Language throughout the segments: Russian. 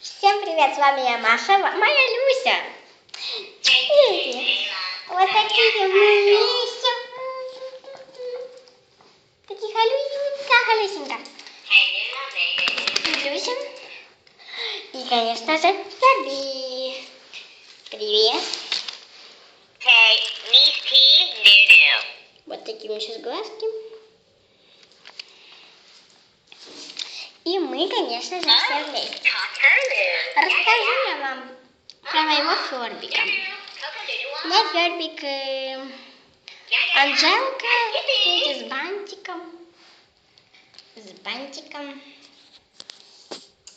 Всем привет, с вами я Маша, моя Люся. Видите? Вот такие мы вместе. Такие Люсенька, Люсенька. Люся. И, конечно же, Gabi. Привет. Вот такие у меня сейчас глазки. И мы, конечно же, все вместе. Расскажу я вам про моего Фербика. У меня Фербик э, Анжелка, видите, с бантиком. С бантиком.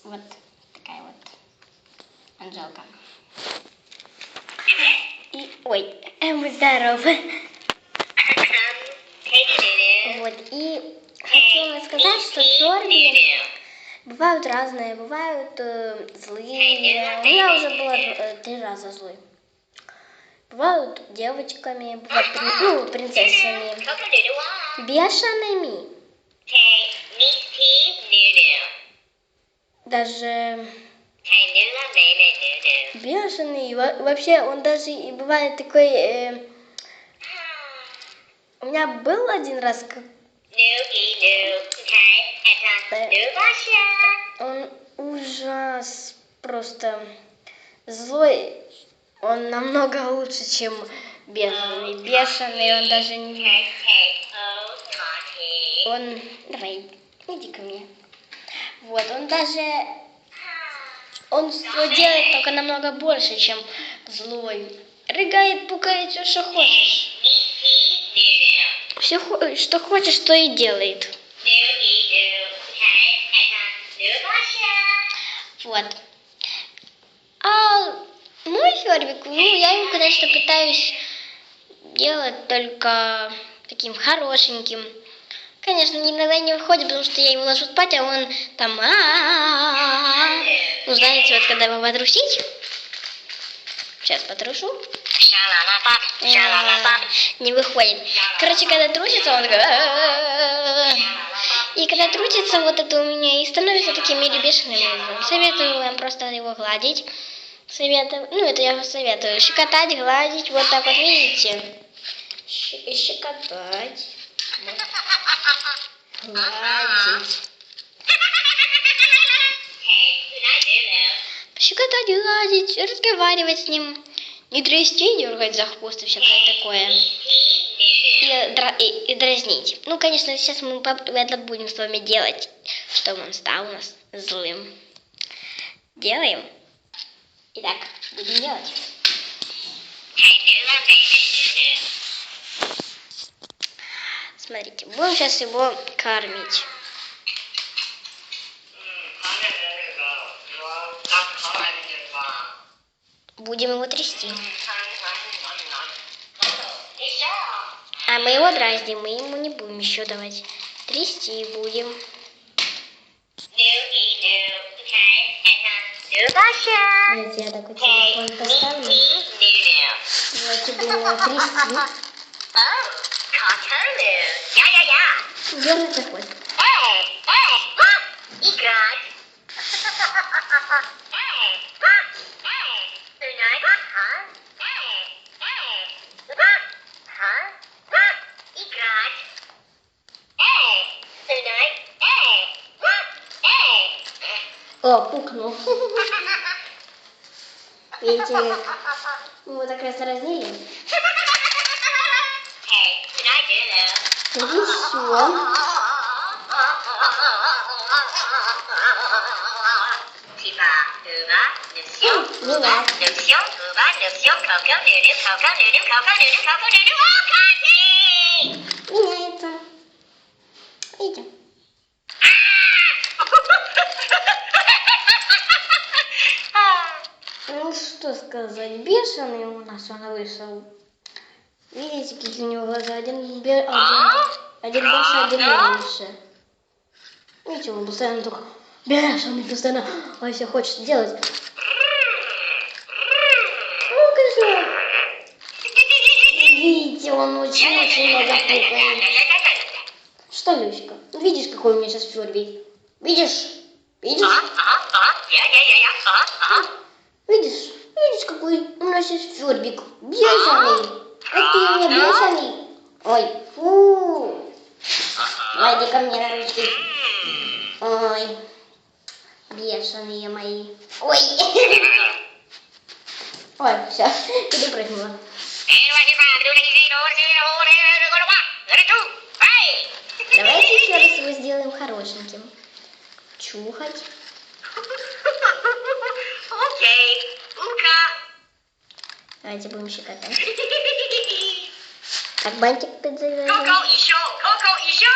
Вот такая вот Анжелка. И, ой, эм, здорово. Вот, и хочу вам сказать, что Фербик бывают разные, бывают э, злые. У меня уже было э, три раза злой. Бывают девочками, бывают ну, принцессами, бешеными, даже бешеный. Во- Вообще, он даже и бывает такой... э, у меня был один раз, он ужас просто злой. Он намного лучше, чем бешеный. Бешеный, он даже не... Он... Давай, иди ко мне. Вот, он даже... Он делает только намного больше, чем злой. Рыгает, пукает, все, что хочешь. Все, что хочешь, то и делает. Вот. А мой Фербик, ну, я его, конечно, пытаюсь делать только таким хорошеньким. Конечно, иногда не выходит, потому что я его ложу спать, а он там... Ну, знаете, вот когда его потрусить... Сейчас потрушу. Не выходит. Короче, когда трусится, он такой... И когда трусится вот это у меня и становится таким или бешеным. Советую вам просто его гладить. Советую, ну это я вам советую. Щекотать, гладить, вот так вот, видите? Щекотать. Гладить. Щекотать, гладить, разговаривать с ним. Не трясти, дергать за хвост и всякое такое. И, и- и дразнить. Ну, конечно, сейчас мы это будем с вами делать, чтобы он стал у нас злым. Делаем. Итак, будем делать. Смотрите, будем сейчас его кормить. Будем его трясти. А мы его дразним, мы ему не будем еще давать. Трясти будем. Давайте я так вот телефон поставлю. Давайте будем его трясти. За хвост. О, Видите, мы его так раз разнили. И все. Ну ладно. Меняется. Видите? Ну что сказать, бешеный у нас он вышел. Видите, какие у него глаза? Один, бе- один, один больше, один меньше. Видите, он постоянно только бешеный, постоянно ой, все хочет делать. Ну, конечно, видите, он очень-очень много пукает. Что, Люська, видишь, какой у меня сейчас фербик? Видишь? Видишь? Ага, я, я, я, я. Ага, ага. Видишь? Видишь, какой у нас есть фербик. Бешеный. У меня бешеный. Ой, фу. Давайте ко мне на ручки. Ой, бешеные мои. Ой. Ой, все, перепрыгнула. Давайте еще раз его сделаем хорошеньким. Чухать. Давайте будем щекотать. Так, бантик подзавязываем. Коко еще, Коко еще.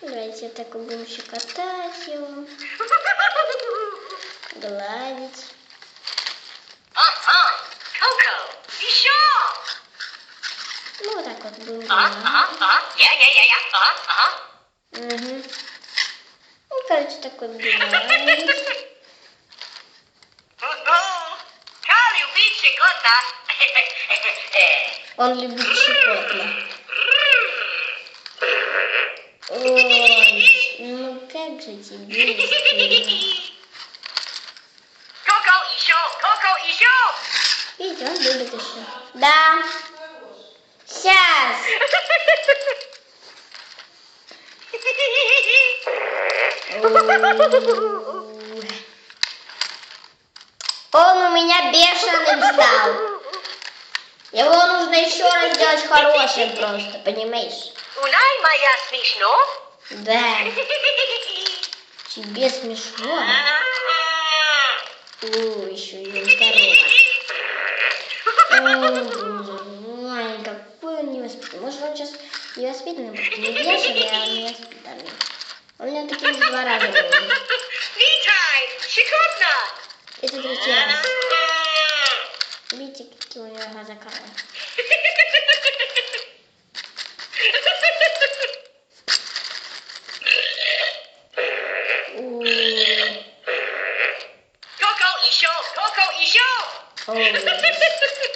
Давайте так будем щекотать его, гладить. Ну, вот так вот будем гладить. ага, ага. Я, я, я, я. Ага, ага. Угу. Ну, короче, такой гладить. Как любить щекотно. Он любит щекотно. Ой, ну как же тебе не стыдно? Коко еще, Коко еще. Видите, он любит еще. Да. Сейчас. Он у меня бешеным стал. Его нужно еще раз сделать хорошим просто, понимаешь? Унай моя смешно. Да. Тебе смешно? О, еще и. Ой, какой он невоспитанный. Может, он сейчас невоспитанный, потому не бешеный, а невоспитанный. Он меня таким два раза был. Витай, щекотно. Это третий раз. Видите, какие у него глаза корова. Ой, Коко еще, Коко еще. ой.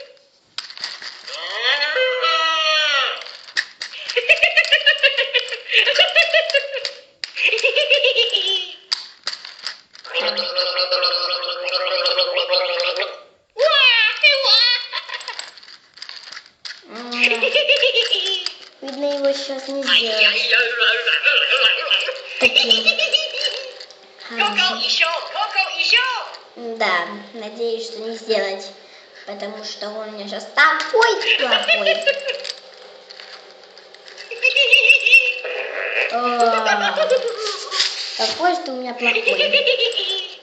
М, Видно, его сейчас не сделать таким Коко хорошим. еще, Коко еще. Да, надеюсь, что не сделать, потому что он у меня сейчас такой плохой. О, Такой, что у меня плохой.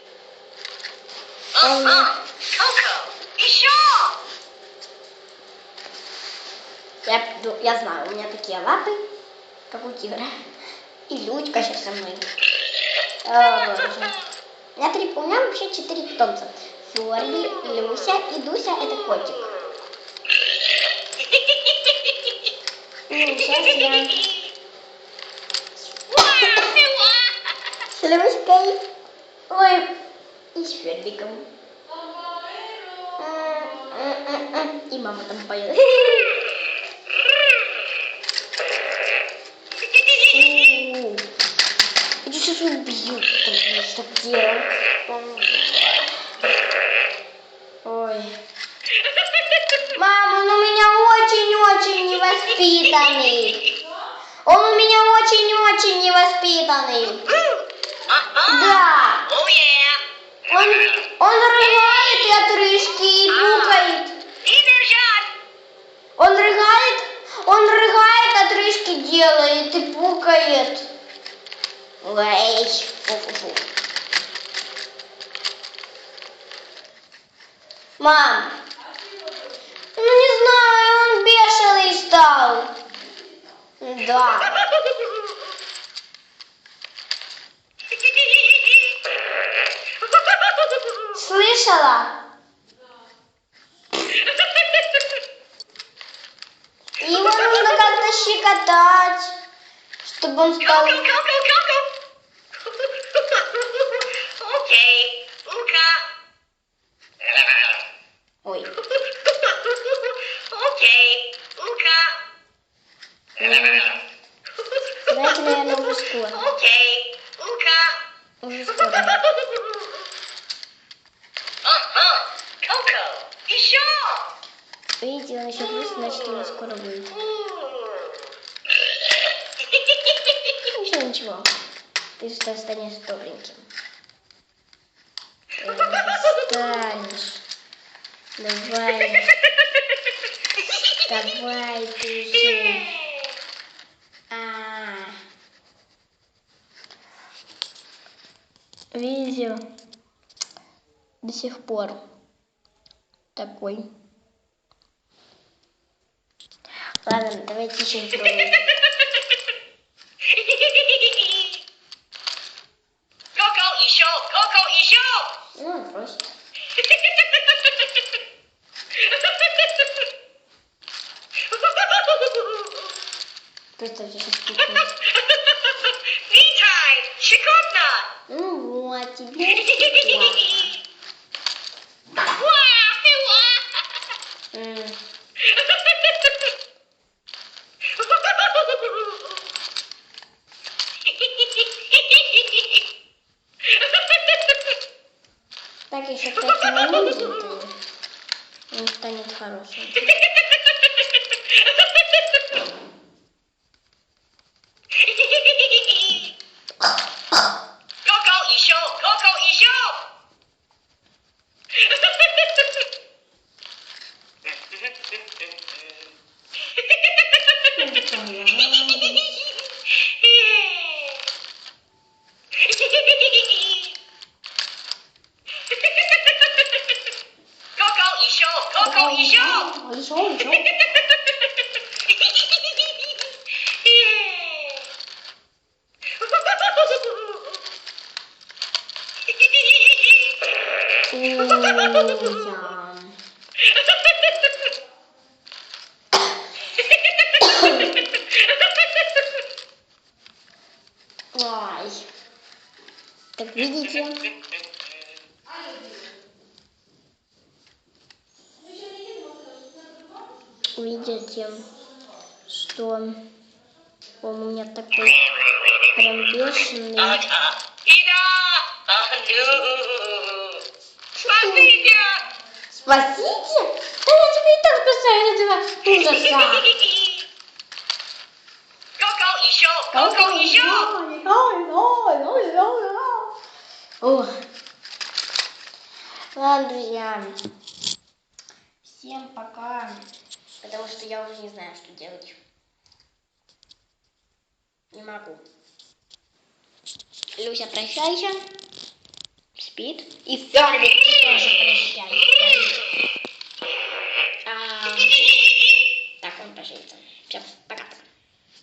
Ага, Коко, еще. Я, ду- я знаю, у меня такие лапы, как у тигра. И Людька сейчас со мной. О, боже. У меня, три, у меня вообще четыре питомца. Флорби, Люся и Дуся это котик. Ну, сейчас я с Люськой. Ой, и с Фербиком. М-м-м-м. И мама там поет. Я сейчас убью, потому что делать. Ой. Мама, он у меня очень-очень невоспитанный. Он у меня очень-очень невоспитанный. Да. Oh yeah. Он, он рыгает и отрыжки и пукает. И держать. Он рыгает, он рыгает, отрыжки делает и пукает. Ой, фу-фу-фу. Мам, ну не знаю, он бешеный стал. Да. Слышала? Его нужно как-то щекотать, чтобы он стал... Коко, Коко, Коко. Окей, ука. Ой. Окей, ука. уже скоро. Окей. Ука. Уже скоро. Ага. Коко. Еще. Видите, он еще плюс, значит, у нас скоро будет. Ничего, ничего. Ты что станешь добреньким. Ты станешь. Давай. Давай ты же. А. Видео до сих пор такой. Ладно, давайте еще попробуем. Коко, еще. Коко, еще. Ну, просит. Представьте, сейчас пикнет. Me time. Щекотно. Ну вот, тебе Вау, М, Так, еще пять минут, и он станет хорошим. Коко, еще. Коко, еще. Коко, еще. Коко, еще. Еще, еще. Ой. Так видите? Видите, что он у меня такой прям бешеный. Ида! А, ну! Спасите! Спасите? Да я тебе и так спасаю этого ужаса. Коко, еще! Коко, еще! О. Ладно, друзья. Всем пока. Потому что я уже не знаю, что делать. Не могу. Люся, прощайся. Спит. И Фервик тоже прощайся. А, Так, он прощается. Все, пока-пока.